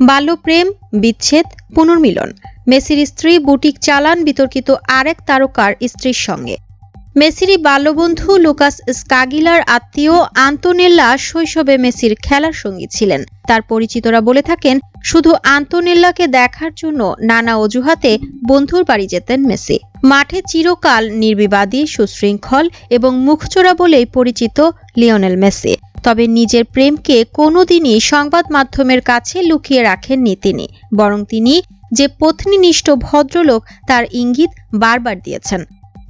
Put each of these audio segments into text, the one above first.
বাল্যপ্রেম, বিচ্ছেদ, পুনর্মিলন। মেসির স্ত্রী বুটিক চালান বিতর্কিত আরেক তারকার স্ত্রীর সঙ্গে। মেসিরই বাল্যবন্ধু লুকাস স্কাগিলার আত্মীয় আন্তোনেল্লা শৈশবে মেসির খেলার সঙ্গী ছিলেন। তার পরিচিতরা বলে থাকেন, শুধু আন্তোনেল্লাকে দেখার জন্য নানা অজুহাতে বন্ধুর বাড়ি যেতেন মেসি। মাঠে চিরকাল নির্বিবাদী, সুশৃঙ্খল এবং মুখচোরা বলেই পরিচিত লিওনেল মেসি। তবে নিজের প্রেমকে কোনোদিনই সংবাদ মাধ্যমের কাছে লুকিয়ে রাখেননি তিনি, বরং তিনি যে পত্নীনিষ্ঠ ভদ্রলোক তার ইঙ্গিত বারবার দিয়েছেন।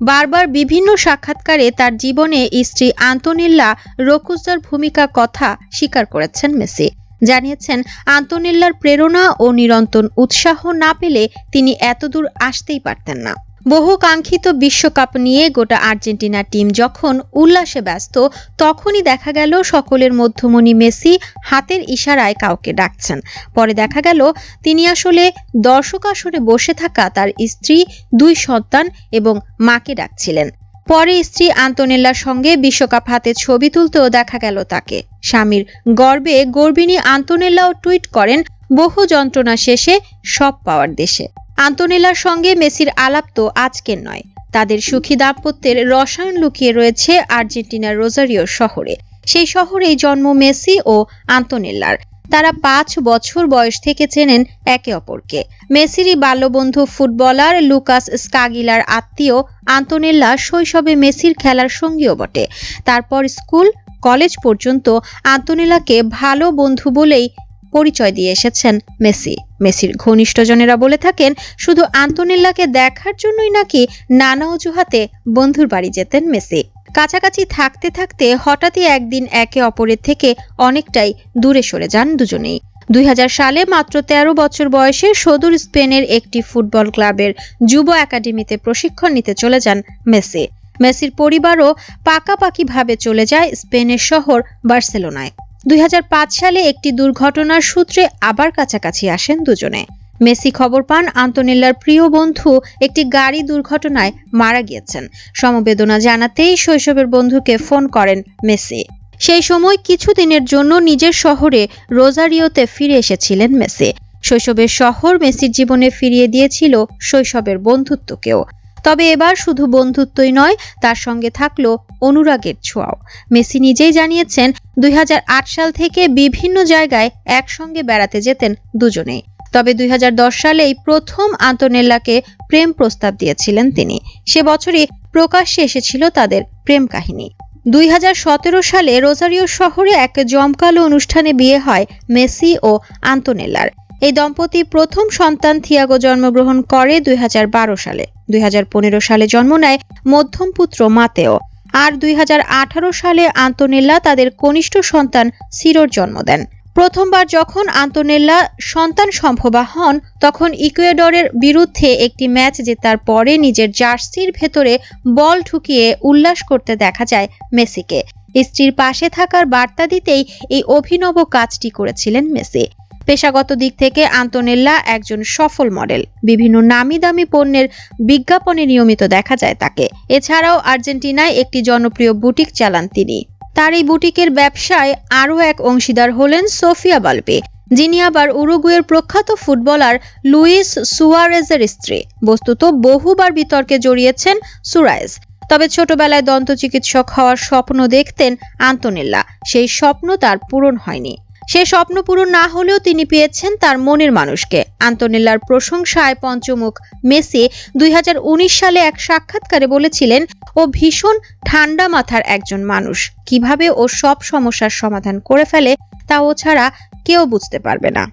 বারবার বিভিন্ন সাক্ষাৎকারে তার জীবনে স্ত্রী আন্তনিল্লা রকুজার ভূমিকা কথা স্বীকার করেছেন মেসি। জানিয়েছেন, আন্তোনিল্লার প্রেরণা ও নিরন্তর উৎসাহ না পেলে তিনি এতদূর আসতেই পারতেন না। বহু কাঙ্ক্ষিত বিশ্বকাপ নিয়ে গোটা আর্জেন্টিনা টিম যখন উল্লাসে ব্যস্ত, তখনই দেখা গেল সকলের মধ্যমণি মেসি হাতের ইশারায় কাউকে ডাকছেন। পরে দেখা গেল তিনি আসলে দর্শক আসরে বসে থাকা তার স্ত্রী, দুই সন্তান এবং মাকে ডাকছিলেন। পরে স্ত্রী আন্তোনেল্লার সঙ্গে বিশ্বকাপ হাতে ছবি তুলতেও দেখা গেল তাকে। স্বামীর গর্বে গর্বিণী আন্তোনেল্লাও টুইট করেন, বহু যন্ত্রণা শেষে সব পাওয়ার দেশে। আন্তোনেলার সঙ্গে মেসির আলাপ তো আজকের নয়। তাদের সুখী দাম্পত্যের রসায়ন লুকিয়ে রয়েছে আর্জেন্টিনার রোজারিও শহরে। সেই শহরেই জন্ম মেসি ও আন্তোনেল্লার তারা পাঁচ বছর বয়স থেকে চেনেন একে অপরকে। মেসিরই বাল্যবন্ধু ফুটবলার লুকাস স্কাগিলার আত্মীয় আন্তোনেল্লা শৈশবে মেসির খেলার সঙ্গীও বটে। তারপর স্কুল, কলেজ পর্যন্ত আন্তোনেলাকে ভালো বন্ধু বলেই পরিচয় দিয়ে এসেছেন মেসি। মেসির ঘনিষ্ঠজনেরা বলে থাকেন, শুধু আন্তোনেল্লাকে দেখার জন্যই নাকি নানা অজুহাতে বন্ধুর বাড়ি যেতেন মেসি। কাছাকাছি থাকতে থাকতে হঠাৎই একদিন একে অপরের থেকে অনেকটাই দূরে সরে যান দুজনেই। দুই হাজার সালে মাত্র ১৩ বছর বয়সে সদূর স্পেনের একটি ফুটবল ক্লাবের যুব একাডেমিতে প্রশিক্ষণ নিতে চলে যান মেসি। মেসির পরিবারও পাকাপাকিভাবে চলে যায় স্পেনের শহর বার্সেলোনায়। দুই হাজার পাঁচ সালে একটি দুর্ঘটনার সূত্রে আবার কাছাকাছি আসেন দুজনে। মেসি খবর পান, আন্তনিল্লার প্রিয় বন্ধু একটি গাড়ি দুর্ঘটনায় মারা গিয়েছেন। সমবেদনা জানাতেই শৈশবের বন্ধুকে ফোন করেন মেসি। সেই সময় কিছুদিনের জন্য নিজের শহরে রোজারিওতে ফিরে এসেছিলেন মেসি। শৈশবের শহর মেসির জীবনে ফিরিয়ে দিয়েছিল শৈশবের বন্ধুত্বকেও। তবে এবার শুধু বন্ধুত্বই নয়, তার সঙ্গে থাকল অনুরাগের ছোঁয়াও। মেসি নিজেই জানিয়েছেন, দুই হাজার আট সাল থেকে বিভিন্ন জায়গায় একসঙ্গে বেড়াতে যেতেন দুজনেই। তবে দুই হাজার দশ সালেই প্রথম আন্তোনেল্লাকে প্রেম প্রস্তাব দিয়েছিলেন তিনি। সে বছরই প্রকাশ্যে এসেছিল তাদের প্রেম কাহিনী। দুই হাজার সতেরো সালে রোজারিও শহরে এক জমকালো অনুষ্ঠানে বিয়ে হয় মেসি ও আন্তোনেল্লার। এই দম্পতি প্রথম সন্তান থিয়াগো জন্মগ্রহণ করে দুই হাজার বারো সালে। দুই হাজার পনেরো সালে জন্ম নেয় মধ্যম পুত্র মাতেও। আর দুই হাজার আঠারো সালে আন্তোনেল্লা তাদের কনিষ্ঠ সন্তান সিরোর জন্ম দেন। প্রথমবার যখন আন্তোনেল্লা সন্তান সম্ভবা হন, তখন ইকুয়েডরের বিরুদ্ধে একটি ম্যাচ জেতার পরে নিজের জার্সির ভেতরে বল ঢুকিয়ে উল্লাস করতে দেখা যায় মেসিকে। স্ত্রীর পাশে থাকার বার্তা দিতেই এই অভিনব কাজটি করেছিলেন মেসি। পেশাগত দিক থেকে আন্তোনেল্লা একজন সফল মডেল। বিভিন্ন নামি দামি পণ্যের বিজ্ঞাপনে নিয়মিত দেখা যায় তাকে। এছাড়াও আর্জেন্টিনায় একটি জনপ্রিয় বুটিক চালান তিনি। তার এই বুটিকের ব্যবসায় আরও এক অংশীদার হলেন সোফিয়া বালপে, যিনি আবার উরুগুয়ের প্রখ্যাত ফুটবলার লুইস সুয়ারেজের স্ত্রী। বস্তুত বহুবার বিতর্কে জড়িয়েছেন সুরায়েজ তবে ছোটবেলায় দন্ত চিকিৎসক হওয়ার স্বপ্ন দেখতেন আন্তোনেল্লা। সেই স্বপ্ন তার পূরণ হয়নি। সে স্বপ্ন পূরণ না হলেও তিনি পেয়েছেন তার মনের মানুষকে। আন্তোনেল্লার প্রশংসায় পঞ্চমুখ মেসি দুই হাজার উনিশ সালে এক সাক্ষাৎকারে বলেছিলেন, ও ভীষণ ঠান্ডা মাথার একজন মানুষ। কীভাবে ও সব সমস্যার সমাধান করে ফেলে তা ও ছাড়া কেউ বুঝতে পারবে না।